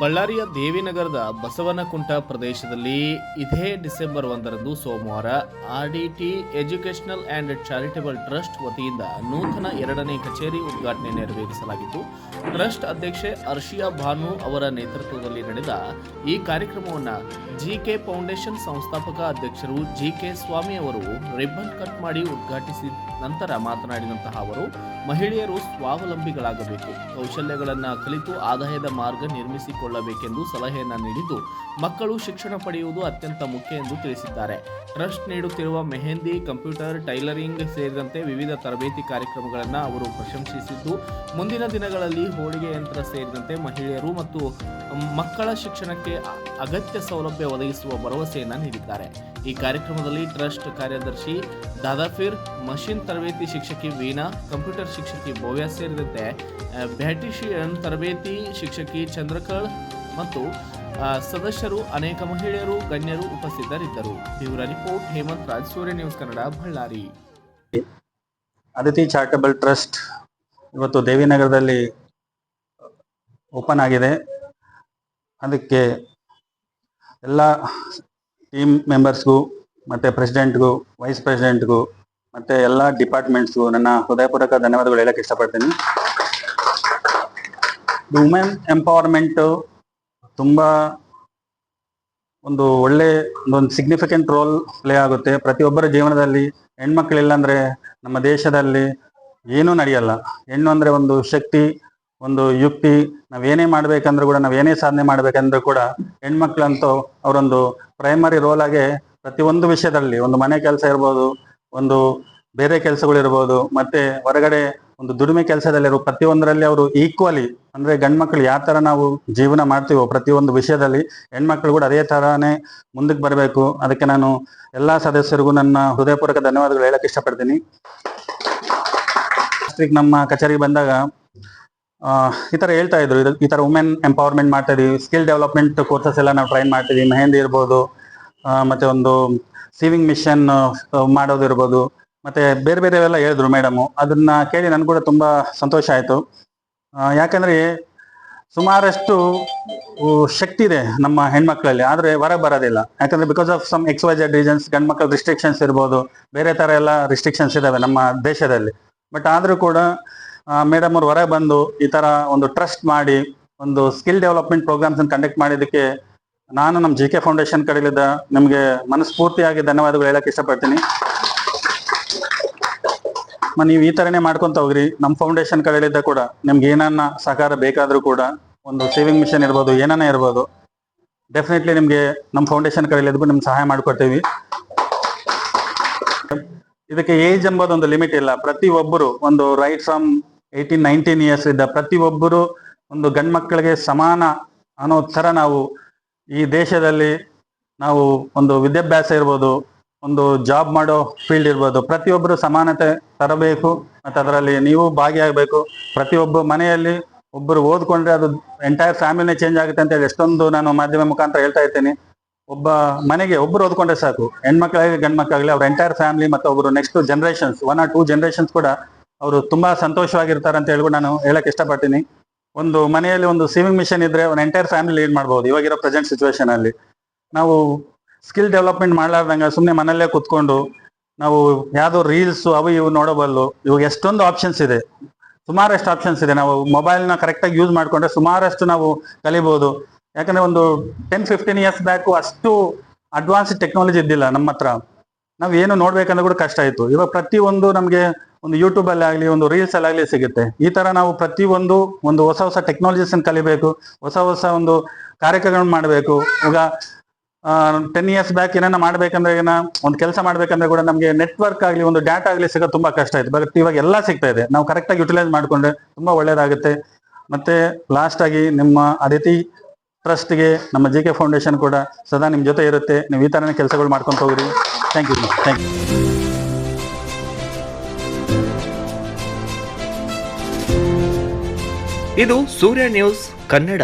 ಬಳ್ಳಾರಿಯ ದೇವಿನಗರದ ಬಸವನಕುಂಟ ಪ್ರದೇಶದಲ್ಲಿ ಇದೇ ಡಿಸೆಂಬರ್ ಒಂದರಂದು ಸೋಮವಾರ RDT educational and charitable trust ವತಿಯಿಂದ ನೂತನ ಎರಡನೇ ಕಚೇರಿ ಉದ್ಘಾಟನೆ ನೆರವೇರಿಸಲಾಗಿತ್ತು. ಟ್ರಸ್ಟ್ ಅಧ್ಯಕ್ಷೆ ಅರ್ಷಿಯಾ ಭಾನು ಅವರ ನೇತೃತ್ವದಲ್ಲಿ ನಡೆದ ಈ ಕಾರ್ಯಕ್ರಮವನ್ನು ಜಿಕೆ ಫೌಂಡೇಶನ್ ಸಂಸ್ಥಾಪಕ ಅಧ್ಯಕ್ಷರು ಜಿ ಕೆ ಸ್ವಾಮಿ ಅವರು ರಿಬ್ಬನ್ ಕಟ್ ಮಾಡಿ ಉದ್ಘಾಟಿಸಿದ ನಂತರ ಮಾತನಾಡಿದಂತಹ ಅವರು, ಮಹಿಳೆಯರು ಸ್ವಾವಲಂಬಿಗಳಾಗಬೇಕು. ಕೌಶಲ್ಯಗಳನ್ನು ಕಲಿತು ಆದಾಯದ ಮಾರ್ಗ ನಿರ್ಮಿಸಿಕೊಳ್ಳಬೇಕೆಂದು ಸಲಹೆಯನ್ನು ನೀಡಿದ್ದು, ಮಕ್ಕಳು ಶಿಕ್ಷಣ ಪಡೆಯುವುದು ಅತ್ಯಂತ ಮುಖ್ಯ ಎಂದು ತಿಳಿಸಿದ್ದಾರೆ. ಟ್ರಸ್ಟ್ ನೀಡುತ್ತಿರುವ ಮೆಹಂದಿ, ಕಂಪ್ಯೂಟರ್, ಟೈಲರಿಂಗ್ ಸೇರಿದಂತೆ ವಿವಿಧ ತರಬೇತಿ ಕಾರ್ಯಕ್ರಮಗಳನ್ನು ಅವರು ಪ್ರಶಂಸಿಸಿದ್ದು, ಮುಂದಿನ ದಿನಗಳಲ್ಲಿ ಹೋಳಿಗೆ ಯಂತ್ರ ಸೇರಿದಂತೆ ಮಹಿಳೆಯರು ಮತ್ತು ಮಕ್ಕಳ ಶಿಕ್ಷಣಕ್ಕೆ ಅಗತ್ಯ ಸೌಲಭ್ಯ ಒದಗಿಸುವ ಭರವಸೆಯನ್ನು ನೀಡಿದ್ದಾರೆ. ಈ ಕಾರ್ಯಕ್ರಮದಲ್ಲಿ ಟ್ರಸ್ಟ್ ಕಾರ್ಯದರ್ಶಿ ದಾದಾಫಿರ್, ಮಷಿನ್ ತರಬೇತಿ ಶಿಕ್ಷಕಿ ವೀಣಾ, ಕಂಪ್ಯೂಟರ್ ಶಿಕ್ಷಕಿ ಭವ್ಯ ಸೇರಿದಂತೆ ಬ್ಯಾಟಿಷಿಯನ್ ತರಬೇತಿ ಶಿಕ್ಷಕಿ ಚಂದ್ರಕಳ್ ಮತ್ತು ಸದಸ್ಯರು, ಅನೇಕ ಮಹಿಳೆಯರು, ಗಣ್ಯರು ಉಪಸ್ಥಿತರಿದ್ದರು. ಇವರ report Hemant Raj, Surya news Kannada, Ballari. Aditi charitable trust ಇವತ್ತು ದೇವಿನಗರದಲ್ಲಿ ಓಪನ್ ಆಗಿದೆ. ಅದಕ್ಕೆ ಎಲ್ಲ ಟೀಮ್ ಮೆಂಬರ್ಸ್ಗೂ ಮತ್ತು ಪ್ರೆಸಿಡೆಂಟ್ಗೂ ವೈಸ್ ಪ್ರೆಸಿಡೆಂಟ್ಗೂ ಮತ್ತು ಎಲ್ಲ ಡಿಪಾರ್ಟ್ಮೆಂಟ್ಸ್ಗೂ ನನ್ನ ಹೃದಯಪೂರ್ವಕ ಧನ್ಯವಾದಗಳು ಹೇಳಕ್ಕೆ ಇಷ್ಟಪಡ್ತೀನಿ. ವುಮೆನ್ ಎಂಪವರ್ಮೆಂಟು ತುಂಬ ಒಂದು ಒಳ್ಳೆ ಒಂದು ಸಿಗ್ನಿಫಿಕೆಂಟ್ ರೋಲ್ ಪ್ಲೇ ಆಗುತ್ತೆ. ಪ್ರತಿಯೊಬ್ಬರ ಜೀವನದಲ್ಲಿ ಹೆಣ್ಮಕ್ಳಿಲ್ಲ ಅಂದ್ರೆ ನಮ್ಮ ದೇಶದಲ್ಲಿ ಏನೂ ನಡೆಯಲ್ಲ. ಹೆಣ್ಣು ಅಂದರೆ ಒಂದು ಶಕ್ತಿ ಒಂದು ಯುಕ್ತಿ ನಾವೇನೇ ಮಾಡ್ಬೇಕಂದ್ರೂ ಕೂಡ ನಾವೇನೇ ಸಾಧನೆ ಮಾಡ್ಬೇಕಂದ್ರೂ ಕೂಡ ಹೆಣ್ಮಕ್ಳಂತೂ ಅವರೊಂದು ಪ್ರೈಮರಿ ರೋಲ್ ಆಗಿ ಪ್ರತಿಯೊಂದು ವಿಷಯದಲ್ಲಿ ಒಂದು ಮನೆ ಕೆಲಸ ಇರ್ಬೋದು, ಒಂದು ಬೇರೆ ಕೆಲಸಗಳಿರ್ಬೋದು ಮತ್ತೆ ಹೊರಗಡೆ ಒಂದು ದುಡಿಮೆ ಕೆಲಸದಲ್ಲಿರೋ ಪ್ರತಿಯೊಂದರಲ್ಲಿ ಅವರು ಈಕ್ವಲಿ ಅಂದ್ರೆ ಗಂಡ್ಮಕ್ಳು ಯಾವ ತರ ನಾವು ಜೀವನ ಮಾಡ್ತೀವೋ ಪ್ರತಿಯೊಂದು ವಿಷಯದಲ್ಲಿ ಹೆಣ್ಮಕ್ಳು ಕೂಡ ಅದೇ ತರಾನೇ ಮುಂದಕ್ಕೆ ಬರಬೇಕು. ಅದಕ್ಕೆ ನಾನು ಎಲ್ಲಾ ಸದಸ್ಯರಿಗೂ ನನ್ನ ಹೃದಯಪೂರ್ವಕ ಧನ್ಯವಾದಗಳು ಹೇಳಕ್ ಇಷ್ಟಪಡ್ತೀನಿ. ನಮ್ಮ ಕಚೇರಿಗೆ ಬಂದಾಗ ಈ ತರ ಹೇಳ್ತಾ ಇದ್ರು. ಇದು- ಈ ತರ ವುಮೆನ್ ಎಂಪವರ್ಮೆಂಟ್ ಮಾಡ್ತಾ ಇದೀವಿ ಸ್ಕಿಲ್ ಡೆವಲಪ್ಮೆಂಟ್ ಕೋರ್ಸಸ್ ಎಲ್ಲ ನಾವು ಟ್ರೈನ್ ಮಾಡ್ತಿದೀವಿ. ಮೆಹಂದಿ ಇರ್ಬೋದು ಮತ್ತೆ ಒಂದು ಸೀವಿಂಗ್ ಮಿಷನ್ ಮಾಡೋದು ಇರ್ಬೋದು. ಮತ್ತೆ ಬೇರೆ ಬೇರೆ ಎಲ್ಲ ಹೇಳಿದ್ರು ಮೇಡಮ್ ಅದನ್ನ ಕೇಳಿ ನನ್ಗೆ ಕೂಡ ತುಂಬಾ ಸಂತೋಷ ಆಯ್ತು. ಯಾಕಂದ್ರೆ ಸುಮಾರಷ್ಟು ಶಕ್ತಿ ಇದೆ ನಮ್ಮ ಹೆಣ್ಮಕ್ಳಲ್ಲಿ. ಆದ್ರೆ ಹೊರ ಬರೋದಿಲ್ಲ. ಯಾಕಂದ್ರೆ because of some X Y Z reasons ಗಂಡ್ ಮಕ್ಕಳ ರಿಸ್ಟ್ರಿಕ್ಷನ್ಸ್ ಇರ್ಬೋದು. ಬೇರೆ ತರ ಎಲ್ಲ ರಿಸ್ಟ್ರಿಕ್ಷನ್ಸ್ ಇದಾವೆ ನಮ್ಮ ದೇಶದಲ್ಲಿ. ಬಟ್ ಆದ್ರೂ ಕೂಡ ಮೇಡಮ್ ಅವ್ರು ಹೊರಗೆ ಬಂದು ಈ ತರ ಒಂದು ಟ್ರಸ್ಟ್ ಮಾಡಿ, ಒಂದು ಸ್ಕಿಲ್ ಡೆವಲಪ್ಮೆಂಟ್ ಪ್ರೋಗ್ರಾಮ್ಸ್ ಕಂಡಕ್ಟ್ ಮಾಡಿದ್ದಕ್ಕೆ ನಾನು ನಮ್ಮ ಜಿ ಕೆ ಫೌಂಡೇಶನ್ ಕಡೆಯಿಂದ ನಿಮಗೆ ಮನಸ್ಫೂರ್ತಿಯಾಗಿ ಧನ್ಯವಾದಗಳು ಹೇಳಕ್ ಇಷ್ಟಪಡ್ತೀನಿ. ನೀವು ಈ ತರನೇ ಮಾಡ್ಕೊಂತ ಹೋಗ್ರಿ. ನಮ್ಮ ಫೌಂಡೇಶನ್ ಕಡೆಯಿಂದ ಕೂಡ ನಿಮ್ಗೆ ಏನನ್ನ ಸಹಕಾರ ಬೇಕಾದ್ರೂ ಕೂಡ ಒಂದು ಸೇವಿಂಗ್ ಮಿಷನ್ ಇರ್ಬೋದು ಏನನ್ನ ಇರ್ಬೋದು ಡೆಫಿನೆಟ್ಲಿ ನಿಮ್ಗೆ ನಮ್ಮ ಫೌಂಡೇಶನ್ ಕಡೆಯಿಂದ ನಿಮ್ಗೆ ಸಹಾಯ ಮಾಡ್ಕೊಡ್ತೀವಿ. ಇದಕ್ಕೆ ಏಜ್ ಎಂಬುದು ಒಂದು ಲಿಮಿಟ್ ಇಲ್ಲ. ಪ್ರತಿ ಒಬ್ಬರು ಒಂದು right from eighteen nineteen years ಇದ್ದ ಪ್ರತಿಯೊಬ್ಬರು ಒಂದು ಗಂಡು ಮಕ್ಕಳಿಗೆ ಸಮಾನ ಅನ್ನೋ ಥರ ನಾವು ಈ ದೇಶದಲ್ಲಿ ನಾವು ಒಂದು ವಿದ್ಯಾಭ್ಯಾಸ ಇರ್ಬೋದು, ಒಂದು ಜಾಬ್ ಮಾಡೋ ಫೀಲ್ಡ್ ಇರ್ಬೋದು, ಪ್ರತಿಯೊಬ್ಬರು ಸಮಾನತೆ ತರಬೇಕು. ಮತ್ತು ಅದರಲ್ಲಿ ನೀವು ಭಾಗಿಯಾಗಬೇಕು. ಪ್ರತಿಯೊಬ್ಬ ಮನೆಯಲ್ಲಿ ಒಬ್ಬರು ಓದ್ಕೊಂಡ್ರೆ ಅದು ಎಂಟೈರ್ ಫ್ಯಾಮಿಲಿನೇ ಚೇಂಜ್ ಆಗುತ್ತೆ ಅಂತ ಹೇಳಿ ಎಷ್ಟೊಂದು ನಾನು ಮಾಧ್ಯಮ ಮುಖಾಂತರ ಹೇಳ್ತಾ ಇರ್ತೀನಿ. ಒಬ್ಬ ಮನೆಗೆ ಒಬ್ಬರು ಓದ್ಕೊಂಡ್ರೆ ಸಾಕು. ಹೆಣ್ಮಕ್ಳಾಗಲಿ ಗಂಡ್ ಮಕ್ಕಳಾಗಲಿ ಅವ್ರ ಎಂಟೈರ್ ಫ್ಯಾಮಿಲಿ ಮತ್ತು ಒಬ್ಬರು next generations one or two generations ಕೂಡ ಅವರು ತುಂಬಾ ಸಂತೋಷವಾಗಿರ್ತಾರೆ ಅಂತ ಹೇಳ್ಬಿಟ್ಟು ನಾನು ಹೇಳಕ್ ಇಷ್ಟಪಡ್ತೀನಿ. ಒಂದು ಮನೆಯಲ್ಲಿ ಒಂದು ಸೇವಿಂಗ್ ಮಿಷನ್ ಇದ್ರೆ ಒಂದು ಎಂಟೈರ್ ಫ್ಯಾಮಿಲಿ ಲೀಡ್ ಮಾಡ್ಬೋದು ಇವಾಗಿರೋ ಪ್ರೆಸೆಂಟ್ ಸಿಚುವೇಶನ್ ಅಲ್ಲಿ. ನಾವು ಸ್ಕಿಲ್ ಡೆವಲಪ್ಮೆಂಟ್ ಮಾಡ್ಲಾರ್ದಂಗ ಸುಮ್ಮನೆ ಮನೆಯಲ್ಲೇ ಕುತ್ಕೊಂಡು ನಾವು ಯಾವ್ದೋ ರೀಲ್ಸ್ ಅವು ಇವು ನೋಡಬಲ್ಲು. ಇವಾಗ ಎಷ್ಟೊಂದು ಆಪ್ಷನ್ಸ್ ಇದೆ. ಸುಮಾರಷ್ಟು ಆಪ್ಷನ್ಸ್ ಇದೆ. ನಾವು ಮೊಬೈಲ್ನ ಕರೆಕ್ಟಾಗಿ ಯೂಸ್ ಮಾಡಿಕೊಂಡ್ರೆ ಸುಮಾರಷ್ಟು ನಾವು ಕಲಿಬಹುದು ಯಾಕಂದ್ರೆ ಒಂದು ಟೆನ್ ಫಿಫ್ಟೀನ್ ಇಯರ್ಸ್ ಬ್ಯಾಕು ಅಷ್ಟು ಅಡ್ವಾನ್ಸ್ಡ್ ಟೆಕ್ನಾಲಜಿ ಇದ್ದಿಲ್ಲ ನಮ್ಮ ಹತ್ರ ನಾವ್ ಏನು ನೋಡ್ಬೇಕಂದ್ರೆ ಕೂಡ ಕಷ್ಟ ಆಯ್ತು. ಇವಾಗ ಪ್ರತಿಯೊಂದು ನಮ್ಗೆ ಒಂದು ಯೂಟ್ಯೂಬ್ ಅಲ್ಲಿ ಆಗ್ಲಿ, ಒಂದು ರೀಲ್ಸ್ ಅಲ್ಲಿ ಆಗ್ಲಿ ಸಿಗುತ್ತೆ. ಈ ತರ ನಾವು ಪ್ರತಿ ಒಂದು ಒಂದು ಹೊಸ ಹೊಸ ಟೆಕ್ನಾಲಜೀಸ್ ಕಲಿಬೇಕು, ಹೊಸ ಹೊಸ ಒಂದು ಕಾರ್ಯಕ್ರಮಗಳನ್ನ ಮಾಡಬೇಕು. ಈಗ ಟೆನ್ ಇಯರ್ಸ್ ಬ್ಯಾಕ್ ಏನಾನ ಮಾಡ್ಬೇಕಂದ್ರೆ ಏನ, ಒಂದು ಕೆಲಸ ಮಾಡ್ಬೇಕಂದ್ರೆ ಕೂಡ ನಮಗೆ ನೆಟ್ವರ್ಕ್ ಆಗಲಿ, ಒಂದು ಡಾಟಾ ಆಗಲಿ ಸಿಗೋದು ತುಂಬಾ ಕಷ್ಟ ಆಯ್ತು. ಬಟ್ ಇವಾಗ ಎಲ್ಲ ಸಿಗ್ತಾ ಇದೆ. ನಾವು ಕರೆಕ್ಟಾಗಿ ಯುಟಿಲೈಸ್ ಮಾಡ್ಕೊಂಡ್ರೆ ತುಂಬಾ ಒಳ್ಳೇದಾಗುತ್ತೆ. ಮತ್ತೆ ಲಾಸ್ಟ್ ಆಗಿ ನಿಮ್ಮ ಅದಿತಿ ಟ್ರಸ್ಟ್ಗೆ ನಮ್ಮ ಜಿ ಕೆ ಫೌಂಡೇಶನ್ ಕೂಡ ಸದಾ ನಿಮ್ಮ ಜೊತೆ ಇರುತ್ತೆ. ನೀವು ಈ ತರನೇ ಕೆಲಸಗಳು ಮಾಡ್ಕೊಂತ ಹೋಗ್ರಿ. ಥ್ಯಾಂಕ್ ಯು ಥ್ಯಾಂಕ್ ಯು ಇದು ಸೂರ್ಯ ನ್ಯೂಸ್ ಕನ್ನಡ.